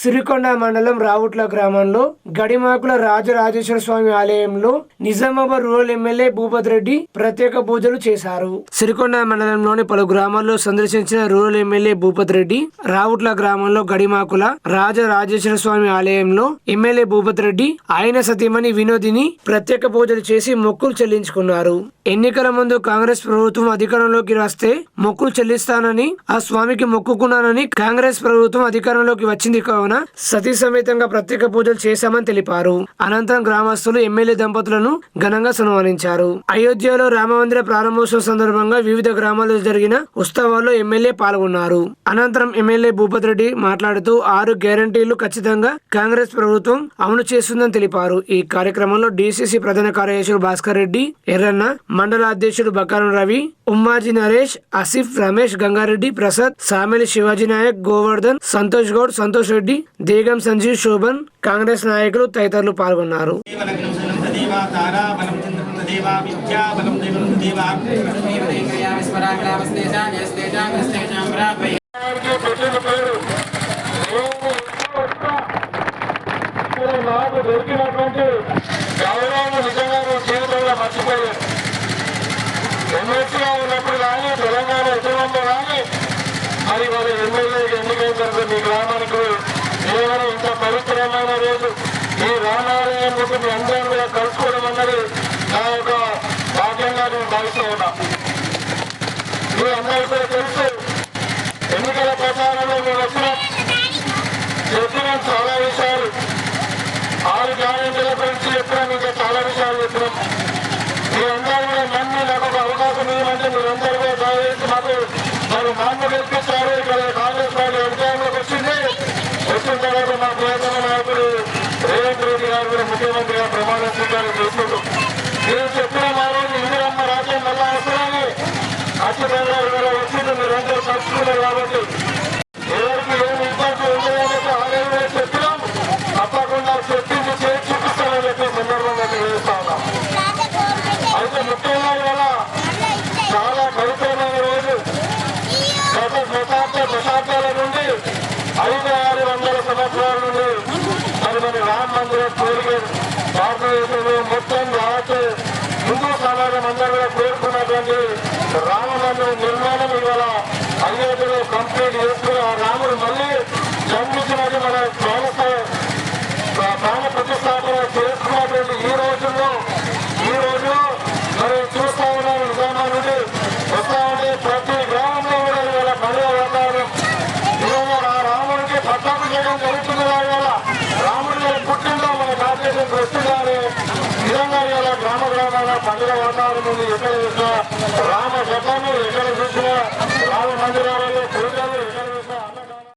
సిరికొండ మండలం రావుట్ల గ్రామంలో గడిమాకుల రాజరాజేశ్వర స్వామి ఆలయంలో నిజామాబాద్ రూరల్ ఎమ్మెల్యే భూపత్ రెడ్డి ప్రత్యేక పూజలు చేశారు. సిరికొండ మండలంలోని పలు గ్రామాల్లో సందర్శించిన రూరల్ ఎమ్మెల్యే భూపత్ రెడ్డి రావుట్ల గ్రామంలో గడిమాకుల రాజరాజేశ్వర స్వామి ఆలయంలో ఎమ్మెల్యే భూపత్ రెడ్డి ఆయన సతీమణి వినోదిని ప్రత్యేక పూజలు చేసి మొక్కులు చెల్లించుకున్నారు. ఎన్నికల ముందు కాంగ్రెస్ ప్రభుత్వం అధికారంలోకి వస్తే మొక్కులు చెల్లిస్తానని ఆ స్వామికి మొక్కుకున్నానని కాంగ్రెస్ ప్రభుత్వం అధికారంలోకి వచ్చింది కావున సతీ సమేతంగా ప్రత్యేక పూజలు చేశామని తెలిపారు. అనంతరం గ్రామస్తులు ఎమ్మెల్యే దంపతులను ఘనంగా సన్మానించారు. అయోధ్యలో రామమందిర ప్రారంభోత్సవం సందర్భంగా వివిధ గ్రామాల్లో జరిగిన ఉత్సవాల్లో ఎమ్మెల్యే పాల్గొన్నారు. అనంతరం ఎమ్మెల్యే భూపతి రెడ్డి మాట్లాడుతూ ఆరు గ్యారంటీలు ఖచ్చితంగా కాంగ్రెస్ ప్రభుత్వం అమలు చేస్తుందని తెలిపారు. ఈ కార్యక్రమంలో డిసిసి ప్రధాన కార్యదర్శులు భాస్కర్ రెడ్డి ఎర్రన్న మండల అధ్యక్షుడు బకారం రవి ఉమ్మాజీ నరేష్ ఆసిఫ్ రమేష్ గంగారెడ్డి ప్రసాద్ సామెలి శివాజీ నాయక్ గోవర్ధన్ సంతోష్ గౌడ్ సంతోష్ రెడ్డి దేగం సంజీవ్ శోభన్ కాంగ్రెస్ నాయకులు తదితరులు పాల్గొన్నారు. దేవలగ్నం పవిత్రమైన రోజు. ఈ రామాలయం ముందు మీ అందరం కూడా కలుసుకోవడం అన్నది నా యొక్క భాగ్యంగా నేను భావిస్తూ ఉన్నా. మీ అందరూ కూడా తెలుసు ఎన్నికల ప్రచారంలో మేము వచ్చినాం. చెప్పినాం చాలా విషయాలు. ఆరు గ్యారెంటీల గురించి చెప్పినాం ఇంకా చాలా విషయాలు చెప్పినాం. మీ అందరూ కూడా నన్ను నాకు ఒక అవకాశం ఇవ్వమంటే మీరందరూ కూడా దయచేసి మాకు మరి మాన్యత గెలిపించారు ఇక్కడ కాంగ్రెస్ పార్టీ అధికారంలోకి వచ్చింది వచ్చిన తర్వాత మా ప్రియతమ రేవంత్ రెడ్డి గారు కూడా ముఖ్యమంత్రిగా ప్రమాణ స్వీకారం చేసుకుంటూ మీరు చెప్పిన మా ఇందిరమ్మ రాజ్యం మళ్ళా వస్తున్నాను ఖచ్చితంగా ఇక్కడ వచ్చింది మీరందరూ కలుసుకున్నారు కాబట్టి ఎవరికి ఏమి ఇబ్బంది ఉండదని ఆలయంలో చెప్పినాం తప్పకుండా చెప్పింది చేసి చూపిస్తానని చెప్పి సందర్భంగా తెలియజేస్తా ఉన్నాం అయితే ముఖ్యంగా ఇవాళ చాలా పవిత్రమైన రోజు గత శతాబ్ద దశాబ్దాల నుండి ఐదు ఆరు వందల సంవత్సరాల నుండి మరి మన రామ కోరిక భారతదేశంలో మొత్తం రావచ్చు హిందూ సమాజం అందరూ కూడా కోరుకున్నటువంటి రామమందిరం నిర్మాణం ఇవాళ అయోధ్యలో కంప్లీట్ చేసుకుని ఆ రాముడు మళ్ళీ జన్మించినది మన ప్రాణ ప్రాణ ప్రతిష్టాపన చేసుకున్నటువంటి ఈ రోజుల్లో ఈ రోజు మరి చూస్తా ఉన్నాం నిజామా నుండి. వస్తా ఉంటే ప్రతి గ్రామంలో కూడా ఇవాళ పండుగ వాతావరణం. ఇవాళ ఆ రాముడికి పట్టాభిషేకం జరుగుతుంది ఇవాళ. రాముడి గారి పుట్టిందో మన భారతదేశం వస్తుందని నిజంగా ఇవాళ గ్రామ గ్రామాల పండుగ వాతావరణం ఎక్కడ చూసినా రామ శతాన్ని ఎక్కడ చూసినా రామ మందిరాలు